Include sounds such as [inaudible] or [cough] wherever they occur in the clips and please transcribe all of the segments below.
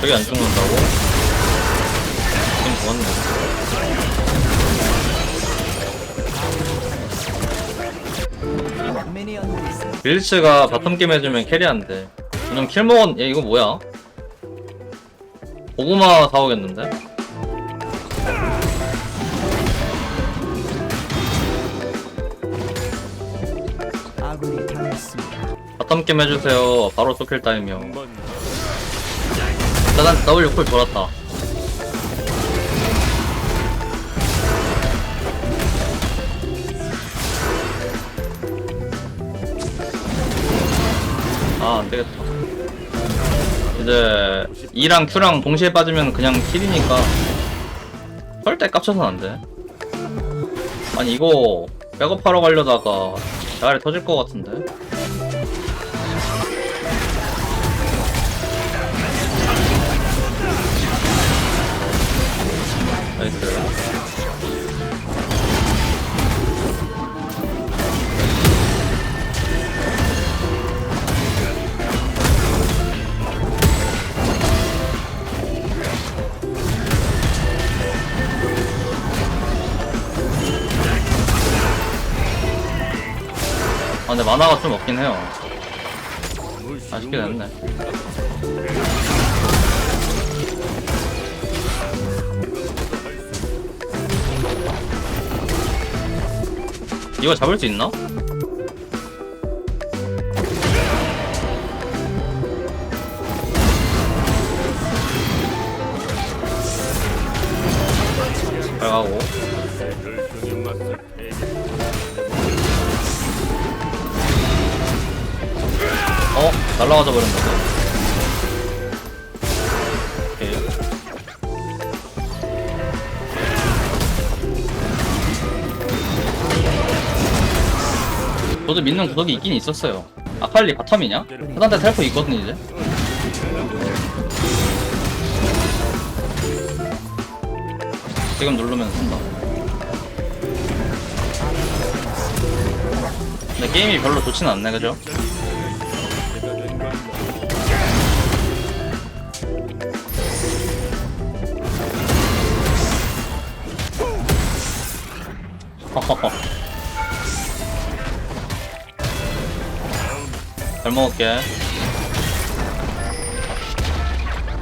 저기 안 죽는다고? 지금 좋았네. 빌츠가 바텀 게임 해주면 캐리한데. 이놈 킬 먹었, 얘 이거 뭐야? 고구마 사오겠는데? 바텀 게임 해주세요. 바로 소킬 타임이요. 나난 W 쿨 돌았다. 아, 안 되겠다. 이제 E랑 Q랑 동시에 빠지면 그냥 킬이니까 절대 깝쳐선 안 돼. 아니 이거 백업하러 가려다가 대가리 터질 것 같은데. 만화가 좀 없긴 해요. 아쉽게 됐네. 이거 잡을 수 있나? 어? 날라가자 버렸네 오케이 저도 믿는 구석이 있긴 있었어요 아칼리 바텀이냐? 하단대 텔포 있거든 이제 지금 누르면 쓴다 근데 게임이 별로 좋진 않네 그죠? 잘 먹을게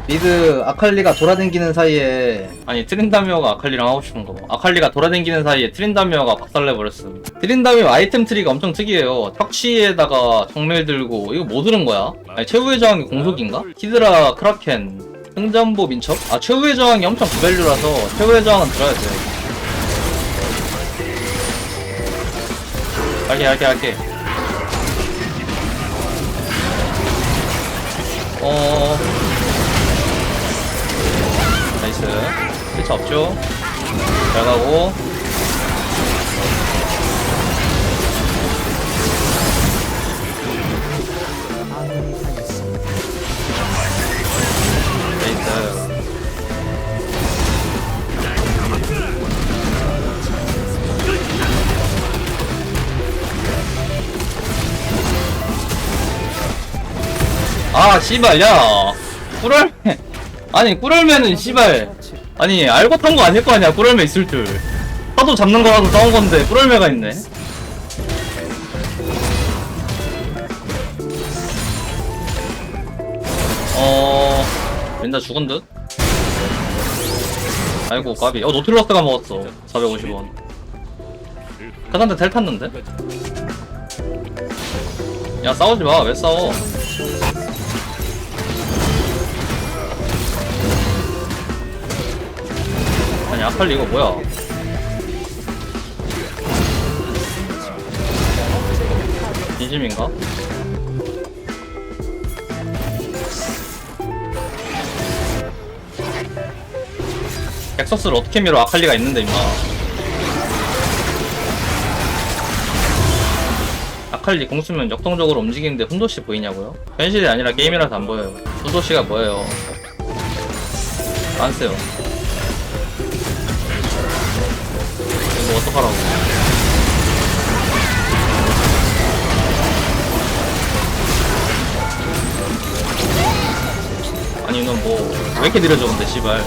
미드 아칼리가 돌아다니는 사이에 아니 트린다미어가 아칼리랑 하고 싶은 거 아칼리가 돌아다니는 사이에 트린다미어가 박살내 버렸음 트린다미어 아이템 트리가 엄청 특이해요 턱시에다가 정밀 들고 이거 뭐 들은 거야? 아니 최후의 저항이 공속인가? 히드라 크라켄 흥전보 민첩? 아 최후의 저항이 엄청 구밸류라서 최후의 저항은 들어야 돼 할게 할게 할게. 어. 나이스. 피차 없죠? 잘 가고 아 씨발 야. 꿀얼매 아니 꿀얼매는 씨발. 아니 알고 탄 거 아닐 거 아니야 꿀얼매 있을 줄. 파도 잡는 거라도 싸운 건데 꿀얼매가 있네. 어 린다 죽은 듯? 아이고 까비. 어 노틸러스가 먹었어. 450원. 카단데 텔 탔는데? 야 싸우지 마 왜 싸워 아칼리 이거 뭐야? 진심인가? 엑서스를 어떻게 밀어? 아칼리가 있는데 임마. 아칼리 공 쓰면 역동적으로 움직이는데 훈도씨 보이냐고요? 현실이 아니라 게임이라서 안 보여요. 훈도씨가 뭐예요? 안 써요 어떡하라고. 아니 넌뭐왜 이렇게 느려져 근데 씨발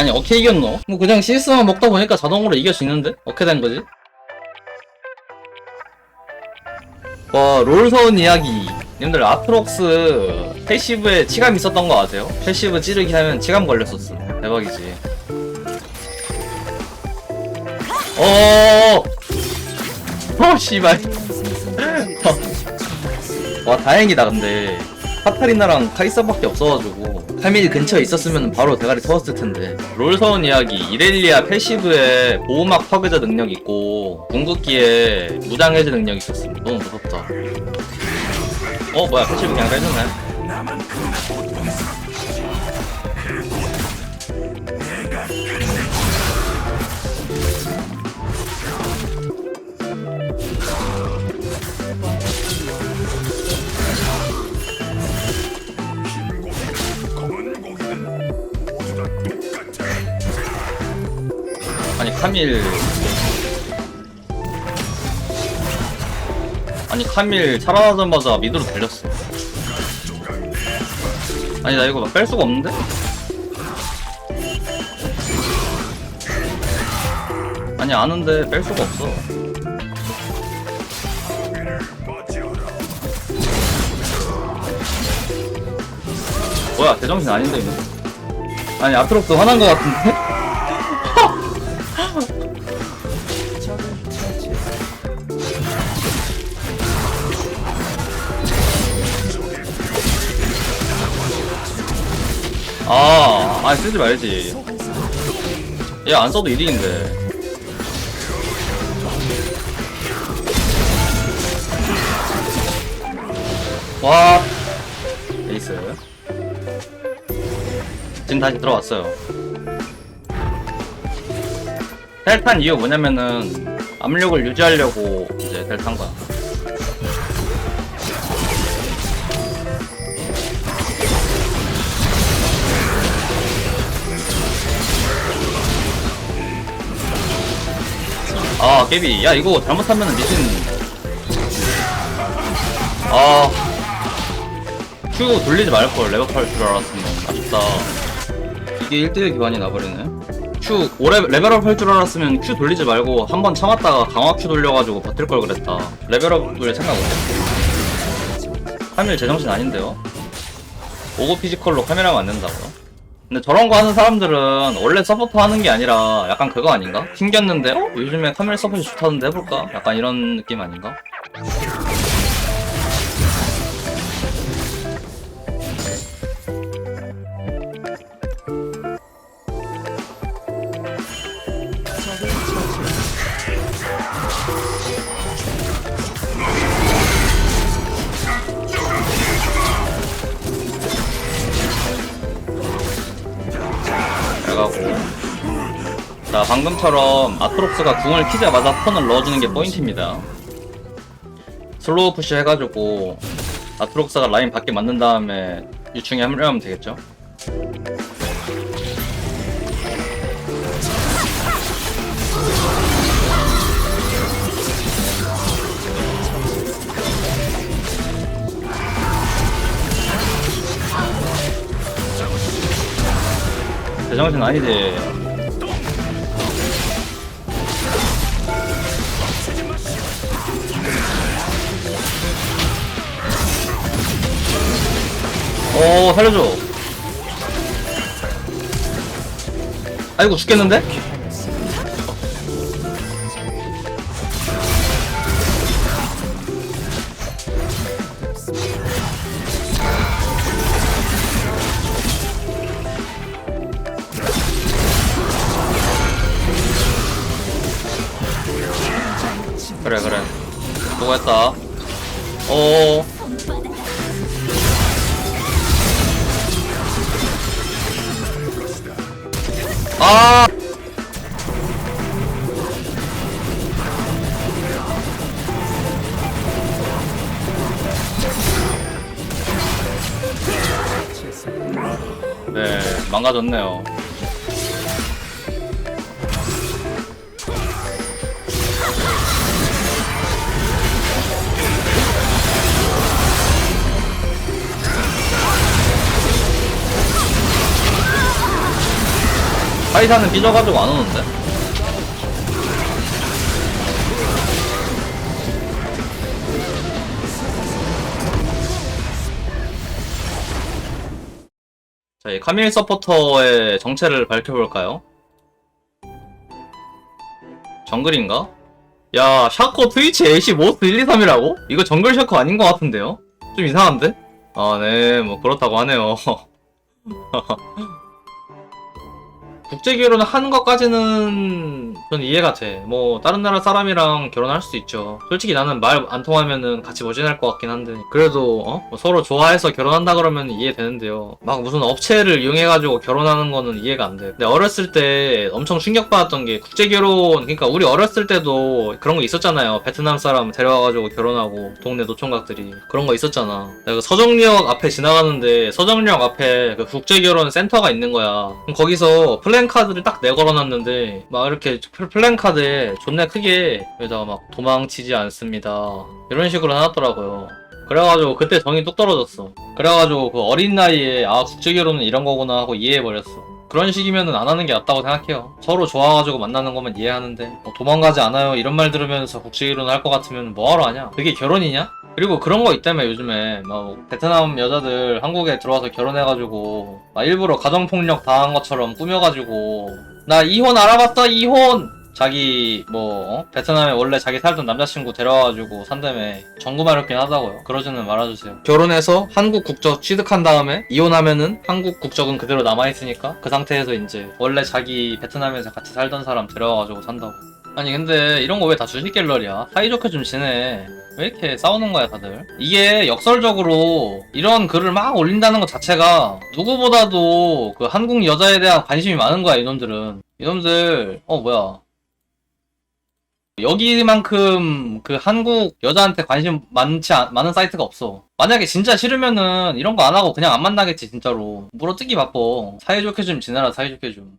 아니 어떻게 이겼노? 뭐 그냥 CS만 먹다 보니까 자동으로 이겨지는데? 어떻게 된 거지? 와, 롤서운 이야기. 님들 아트록스 패시브에 치감 있었던 거 아세요? 패시브 찌르기 하면 치감 걸렸었어. 대박이지. 어, 어, 씨발. [laughs] 와, 다행이다, 근데. 카타리나랑 카이사밖에 없어가지고. 카밀 근처에 있었으면 바로 대가리 터졌을 텐데. 롤 서운 이야기. 이렐리아 패시브에 보호막 파괴자 능력 있고, 궁극기에 무장 해제 능력 있었습니다. 너무 무섭다. 어, 뭐야, 패시브 그냥 빼주네. 아니, 카밀. 아니, 카밀 살아나자마자 미드로 달렸어. 아니, 나 이거 뺄 수가 없는데? 아니, 아는데 뺄 수가 없어. 뭐야, 제정신 아닌데, 이거. 아니, 아트록스 화난 거 같은데? 아, 아 쓰지 말지. 얘 안 써도 1인인데. 와, 에이스. 지금 다시 들어왔어요. 델탄 이유 뭐냐면은 압력을 유지하려고 이제 델탄 거야. 아 깨비. 야 이거 잘못하면 미친 아. Q 돌리지 말걸. 레벨할 줄 알았으면. 아쉽다. 이게 1대1 교환이 나버리네 Q 오래 레벨업 할 줄 알았으면 Q 돌리지 말고 한 번 참았다가 강화 Q 돌려가지고 버틸 걸 그랬다 레벨업을 생각 못했어 카밀 제정신 아닌데요 오고 피지컬로 카메라가 안 된다고요? 근데 저런 거 하는 사람들은 원래 서포터 하는 게 아니라 약간 그거 아닌가? 튕겼는데 어? 요즘에 카멜 서포트 좋다는데 해볼까? 약간 이런 느낌 아닌가? 자 방금처럼 아트록스가 궁을 키자마자 턴을 넣어주는 게 포인트입니다. 슬로우 푸시 해가지고 아트록스가 라인 밖에 맞는 다음에 유충에 합류하면 되겠죠? 제정신 아니지 오 살려줘. 아이고 죽겠는데? 그래 그래. 수고했다. 어 네, 망가졌네요. 카이사는 삐져가지고 안 오는데? 자, 이 카밀 서포터의 정체를 밝혀볼까요? 정글인가? 야, 샤코 트위치 AC 모스 1, 2, 3이라고? 이거 정글 샤코 아닌 것 같은데요? 좀 이상한데? 아, 네, 뭐, 그렇다고 하네요. [laughs] 국제 결혼을 하는 것까지는 전 이해가 돼. 뭐 다른 나라 사람이랑 결혼할 수도 있죠. 솔직히 나는 말 안 통하면은 같이 못 지낼 것 같긴 한데 그래도 어? 뭐 서로 좋아해서 결혼한다 그러면 이해되는데요. 막 무슨 업체를 이용해가지고 결혼하는 거는 이해가 안 돼. 근데 어렸을 때 엄청 충격받았던 게 국제 결혼 그러니까 우리 어렸을 때도 그런 거 있었잖아요. 베트남 사람 데려와가지고 결혼하고 동네 노총각들이 그런 거 있었잖아. 내가 그 서정역 앞에 지나가는데 서정역 앞에 그 국제 결혼 센터가 있는 거야. 그럼 거기서 플 랜카드를 딱 내걸어놨는데 막 이렇게 플- 플랜카드에 존나 크게 여기다가 막 도망치지 않습니다. 이런 식으로 해놨더라고요. 그래가지고 그때 정이 뚝 떨어졌어. 그래가지고 그 어린 나이에 아 국제 결혼은 이런 거구나 하고 이해해버렸어. 그런 식이면은 안 하는 게 낫다고 생각해요. 서로 좋아가지고 만나는 거면 이해하는데 뭐 도망가지 않아요 이런 말 들으면서 국제 결혼을 할것 같으면 뭐하러 하냐? 그게 결혼이냐? 그리고 그런 거 있다며 요즘에 막 베트남 여자들 한국에 들어와서 결혼해가지고 막 일부러 가정폭력 당한 것처럼 꾸며가지고 나 이혼 알아봤어 이혼 자기 뭐 어? 베트남에 원래 자기 살던 남자친구 데려와가지고 산다며 정구 마렵긴 하다고요. 그러지는 말아주세요. 결혼해서 한국 국적 취득한 다음에 이혼하면은 한국 국적은 그대로 남아있으니까 그 상태에서 이제 원래 자기 베트남에서 같이 살던 사람 데려와가지고 산다고. 아니 근데 이런 거 왜 다 주식 갤러리야? 사이좋게 좀 지내. 왜 이렇게 싸우는 거야 다들? 이게 역설적으로 이런 글을 막 올린다는 것 자체가 누구보다도 그 한국 여자에 대한 관심이 많은 거야 이놈들은. 이놈들 어 뭐야 여기만큼 그 한국 여자한테 관심 많지 않, 많은 사이트가 없어. 만약에 진짜 싫으면은 이런 거 안 하고 그냥 안 만나겠지 진짜로. 물어뜯기 바빠. 사이좋게 좀 지내라 사이좋게 좀.